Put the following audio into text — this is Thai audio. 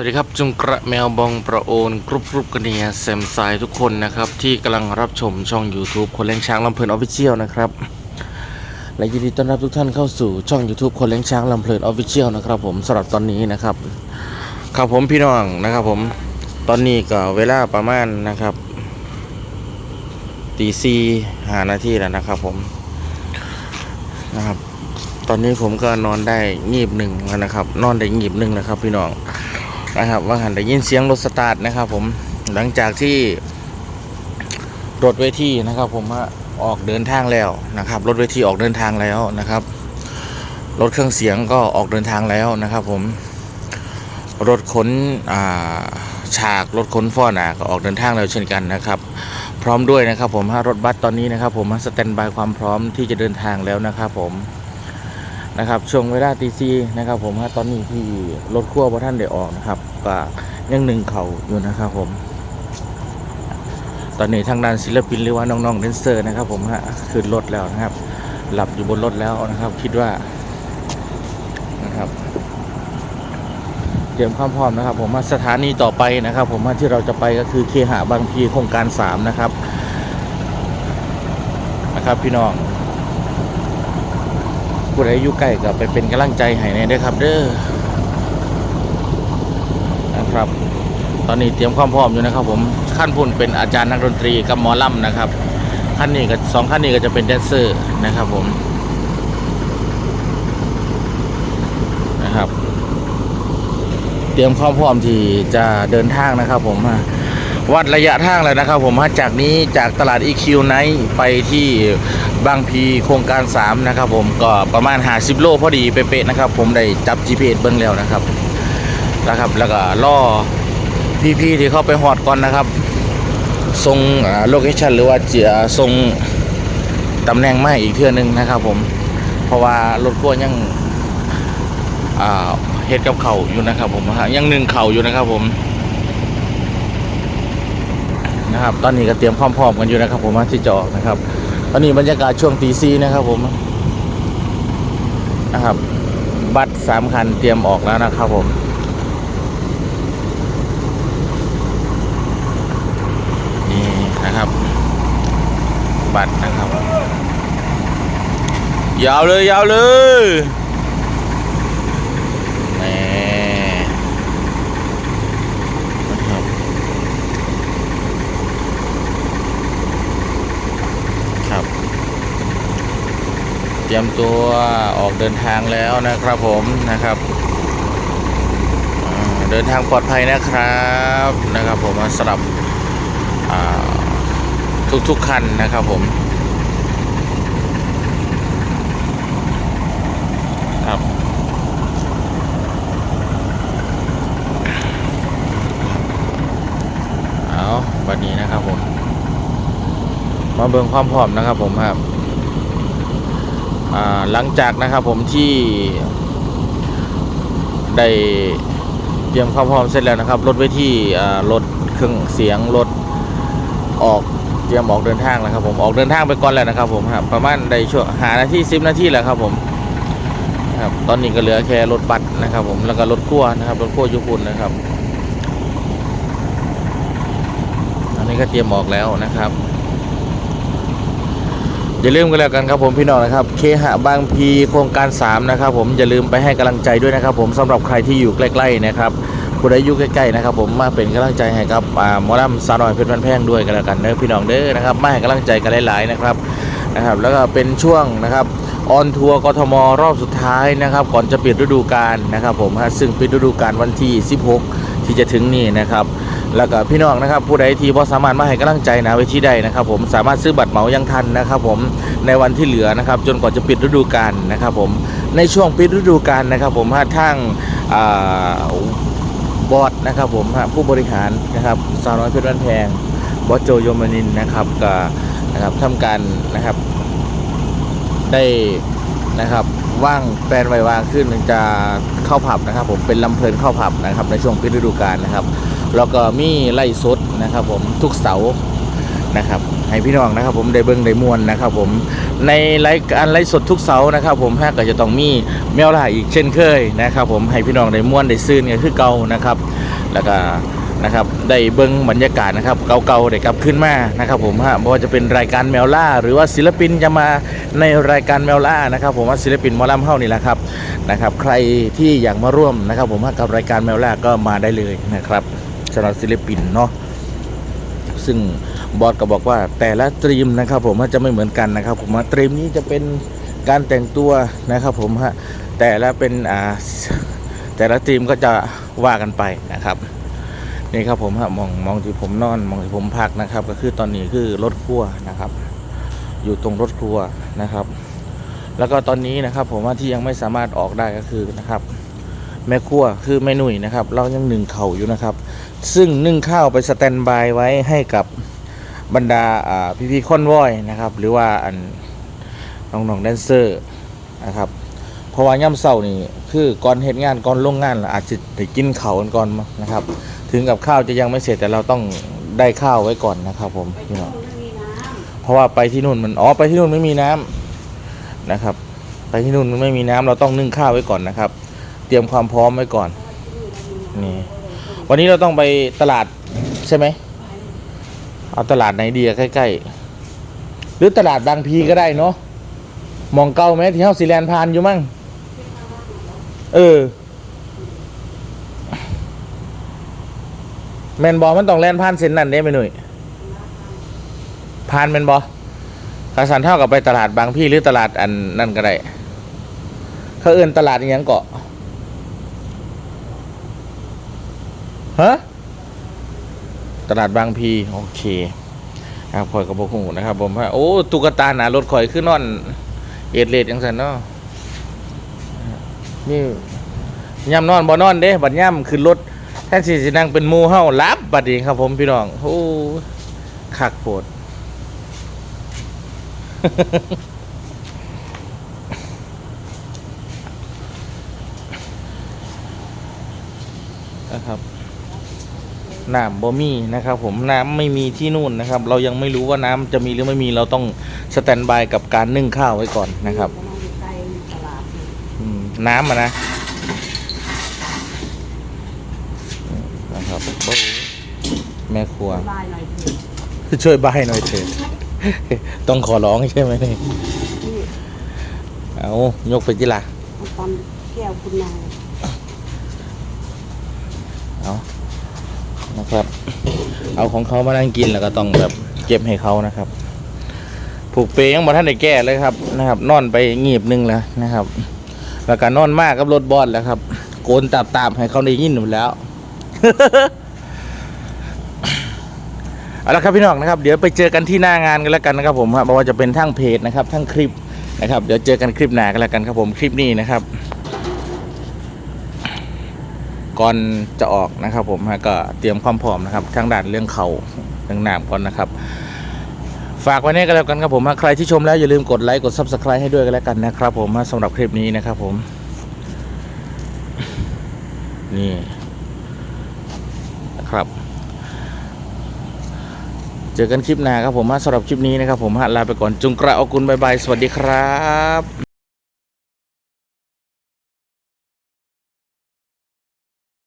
สวัสดีครับจุงกระแมวบองประโอนกรุบกรุบกันเนียแซมไซทุกคนนะครับ ที่กำลังรับชมช่อง YouTube คนเลี้ยงช้างลำเพลินออฟฟิเชียลนะครับ และยินดีต้อนรับทุกท่านเข้าสู่ช่อง YouTube คนเลี้ยงช้างลำเพลินออฟฟิเชียลนะครับผมสำหรับตอนนี้นะครับ ครับผมพี่น้องนะครับผมตอนนี้ก็เวลาประมาณนะครับตีซีหานาทีแล้วนะครับผมนะครับ ตอนนี้ผมก็นอนได้งีบหนึ่งแล้วนะครับ นอนได้งีบหนึ่งนะครับ พี่น้อง นะครับ ว่าหันได้ยินเสียงรถสตาร์ทนะครับ ผมหลังจากที่รถเวทีนะครับ ผมว่าออกเดินทางแล้วนะครับ รถเวทีออกเดินทางแล้วนะครับ รถเครื่องเสียงก็ออกเดินทางแล้วนะครับ ผมรถขนาฉากรถขนฟ้อนอะก็ออกเดินทางแล้วเช่นกันนะครับ พร้อมด้วยนะครับ ผมรถบัสตอนนี้นะครับ ผมสแตนบายความพร้อมที่จะเดินทางแล้วนะครับ ผม นะครับช่วงเวลาตีซีนะครับผมฮะตอนนี้ที่รถขั้วพระท่านได้ออกนะครับก็ยังหนึ่งเข่าอยู่นะครับผม ตอนนี้ทางด้านศิลปินหรือว่าน้องๆแดนเซอร์นะครับผมฮะขึ้นรถแล้วนะครับ หลับอยู่บนรถแล้วนะครับ คิดว่านะครับเตรียมความพร้อมนะครับ ผมว่าสถานีต่อไปนะครับ ผมว่าที่เราจะไปก็คือเคหะบางพีโครงการสามนะครับนะครับพี่น้อง ผู้ใดอยู่ใกล้ก็ไปเป็นกำลังใจให้ในด้วยครับ เด้อนะครับ ตอนนี้เตรียมความพร้อมอยู่นะครับ ผมขั้นพุ่นเป็นอาจารย์นักดนตรีกับหมอลำนะครับขั้นนี้ก็สองขั้นนี้ก็จะเป็นแดนเซอร์นะครับ ผมนะครับ เตรียมความพร้อมที่จะเดินทางนะครับ ผม วัดระยะทางเลยนะครับ ผมฮะจากนี้จากตลาด EQ ไนท์ไปที่บางพีโครงการ 3 นะครับ ผมก็ประมาณ 50 โลพอดีเป๊ะๆนะครับ ผมได้จับ GPS เบิ้องแล้วนะครับนะครับแล้วก็ล่อพี่ๆที่เข้าไปฮอดก่อนนะครับส่งโลเคชันหรือว่าจะส่งตำแหน่งมาอีกเทื่อนึงนะครับผมเพราะว่ารถพ่วงยังเฮ็ดกับเข่าอยู่นะครับผมยังหนึ่งเข่าอยู่นะครับผม นะครับ ตอนนี้ก็เตรียมพร้อมๆกันอยู่นะครับ ผมที่จะออกนะครับ ตอนนี้บรรยากาศช่วงตีซีนะครับ ผมนะครับ บัตรสามคันเตรียมออกแล้วนะครับผมนี่นะครับ บัตรนะครับ ยาวเลยยาวเลย แหม่นะครับครับ เตรียมตัวออกเดินทางแล้วนะครับผมนะครับ เดินทางปลอดภัยนะครับนะครับผมสำหรับทุกๆคันนะครับผมครับเอาวันนี้นะครับผม มาเบิ่งความพร้อมนะครับผมครับ หลังจากนะครับผมที่ได้เตรียมความพร้อมเสร็จแล้วนะครับรถไว้ที่รถเครื่องเสียงรถออกเตรียมออกเดินทางแล้วครับผมออกเดินทางไปก่อนแล้วนะครับผมครับประมาณได้ช่วงหานาทีสิบนาทีแล้วครับผมครับตอนนี้ก็เหลือแค่รถบัสนะครับ ผมแล้วก็รถขั้วนะครับรถขั้วยุคุณนะครับ อันนี้ก็เตรียมออกแล้วนะครับ อย่าลืมกันแล้วกันครับผมพี่น้องนะครับ เคหะบางพีโครงการ 3 นะครับผมอย่าลืมไปให้กำลังใจด้วยนะครับ ผมสำหรับใครที่อยู่ใกล้ๆนะครับผู้ใดอยู่ใกล้ๆนะครับ ผมมาเป็นกำลังใจให้กับอ่าหมอลำสาวน้อยเพชรพันแพงด้วยกันแล้วกันเด้อพี่น้องเด้อนะครับมาให้กำลังใจกันหลายๆนะครับนะครับ แล้วก็เป็นช่วงนะครับออนทัวร์กทมรอบสุดท้ายนะครับ ก่อนจะปิดฤดูกาลนะครับ ผมฮะซึ่งปิดฤดูกาลวันที่ 16 ที่จะถึงนี่นะครับ แล้วก็พี่น้องนะครับผู้ใดที่พอสามารถมาให้กำลังใจนะเวทีใดนะครับ ผมสามารถซื้อบัตรเหมายังทันนะครับ ผมในวันที่เหลือนะครับ จนกว่าจะปิดฤดูกาลนะครับ ผมในช่วงปิดฤดูกาลนะครับ ผมฮะทางอ่าบอร์ดนะครับผมผู้บริหารนะครับสาวน้อยเพชรบ้านแพงบอสโจโยมานินนะครับก็นะครับทำการนะครับ ได้นะครับว่างแปลนไว้วางขึ้นจะเข้าผับนะครับ ผมเป็นลำเพลินเข้าผับนะครับ ในช่วงปิดฤดูกาลนะครับ แล้วก็มีไล่สดนะครับ ผมทุกเสาร์นะครับให้พี่น้องนะครับ ผมได้เบิ่งได้มวนนะครับ ผมในรายการไลฟ์สดทุกเสาร์นะครับ ผมฮะก็จะต้องมีแมวล่าอีกเช่นเคยนะครับ ผมให้พี่น้องได้มวนได้ซื่นกันคือเก่านะครับ แล้วก็นะครับได้เบิ้งบรรยากาศนะครับเก่าๆได้กลับขึ้นมานะครับผมฮะไม่ว่าจะเป็นรายการแมวล่า หรือว่าศิลปินจะมาในรายการแมวล่านะครับ ผมว่าศิลปินมอลำเฮ้านี่แหละครับนะครับ ใครที่อยากมาร่วมนะครับ ผมฮะกับรายการแมวล่าก็มาได้เลยนะครับ สำหรับศิลปินเนาะซึ่งบอสก็บอกว่าแต่ละตรีมนะครับผมจะไม่เหมือนกันนะครับผมตรีมนี้จะเป็นการแต่งตัวนะครับผมฮะแต่ละเป็นอ่าแต่ละตรีมก็จะว่ากันไปนะครับนี่ครับผมฮะมองมองที่ผมนอนมองที่ผมพักนะครับ ก็คือตอนนี้คือรถครัวนะครับ อยู่ตรงรถครัวนะครับ แล้วก็ตอนนี้นะครับ ผมว่าที่ยังไม่สามารถออกได้ก็คือนะครับ แม่ครัวคือแม่หนุ่ยนะครับ เรายังหนึ่งเข่าอยู่นะครับ ซึ่งนึ่งข้าวไปสแตนบายไว้ให้กับบรรดาอ่พี่ๆคอนวอยนะครับ หรือว่าอันน้องๆแดนเซอร์นะครับเพราะว่าย่ำเศร้านี่คือก่อนเหตุงานก่อนลงงานอาจจะได้กินเขากันก่อนนะครับ ถึงกับข้าวจะยังไม่เสร็จแต่เราต้องได้ข้าวไว้ก่อนนะครับผมพี่น้องเพราะว่าไปที่นู่นมันอ๋อไปที่นู่นไม่มีน้ำนะครับ ไปที่นู่นมันไม่มีน้ำเราต้องนึ่งข้าวไว้ก่อนนะครับ เตรียมความพร้อมไว้ก่อนนี่ วันนี้เราต้องไปตลาดใช่ไหม เอาตลาดไหนดีอะใกล้ๆ หรือตลาดบางพีก็ได้เนาะมองเก้าไหมที่เฮาซีแลนพานอยู่มั่ง เออ แมนบอมันต้องแลนผ่านเส้นนั่นได้ไหมหนุ่ยผ่านแมนบอขาสันเท่ากับไปตลาดบางพี่หรือตลาดอันนั่นก็ได้ เขาเอื่นตลาดอิหยังเกาะ ฮะตลาดบางพีโอเคครับคอยกับพวกหูนะครับ ผมว่าโอ้ตุ๊กตาหนารถข่อยขึ้นนอน เอ็ดเลดยังสันเนาะนี่ย่ำนอนบ่นอนเด้บัดย่ำขึ้นรถแทนที่สินั่งเป็นมูเฮ้ารับบัดนี้ครับ ผมพี่น้องโอ้คักโพดนะครับ น้ำบ่มีนะครับผมน้ำไม่มีที่นู่นนะครับ เรายังไม่รู้ว่าน้ำจะมีหรือไม่มีเราต้องสแตนบายกับการนึ่งข้าวไว้ก่อนนะครับใกล้ตลาดอืมน้ำอะนะนะครับโอ้แม่ครัวบายหน่อยสิช่วยบายหน่อยเถิดต้องขอร้องใช่ไหมเนี่ยที่เอายกไปจิละเอาตอนแก้วคุณนายเอานะครับ เอาของเขามานั่งกินแล้วก็ต้องแบบเก็บให้เขานะครับ ผูกเปยังบ่ท่านได้แก้เลยครับนะครับ นอนไปงีบหนึงแล้วนะครับ แล้วก็นอนมากกับรถบอสแล้วครับ โกนตับตาบๆให้เขาได้ยินหมดแล้วเอาละครับพี่น้องนะครับเดี๋ยวไปเจอกันที่หน้างานกันแล้วกันนะครับผมครับไม่ว่าจะเป็นทั้งเพจนะครับทั้งคลิปนะครับ เดี๋ยวเจอกันคลิปหน้ากันแล้วกันครับผมคลิปนี้นะครับ ก่อนจะออกนะครับ ผมฮะก็เตรียมความพร้อมนะครับทั้งด่านเรื่องเขาเรื่องหน้ำก่อนนะครับ ฝากไว้เนี่ยก็แล้วกันครับผมฮะใครที่ชมแล้วอย่าลืมกดไลค์กด subscribe ให้ด้วยกันแล้วกันนะครับ ผมฮะสำหรับคลิปนี้นะครับ ผม นี่นะครับ เจอกันคลิปหน้าครับผมฮะสำหรับคลิปนี้นะครับ ผมฮะลาไปก่อนจุงกระอกุลบายบายสวัสดีครับ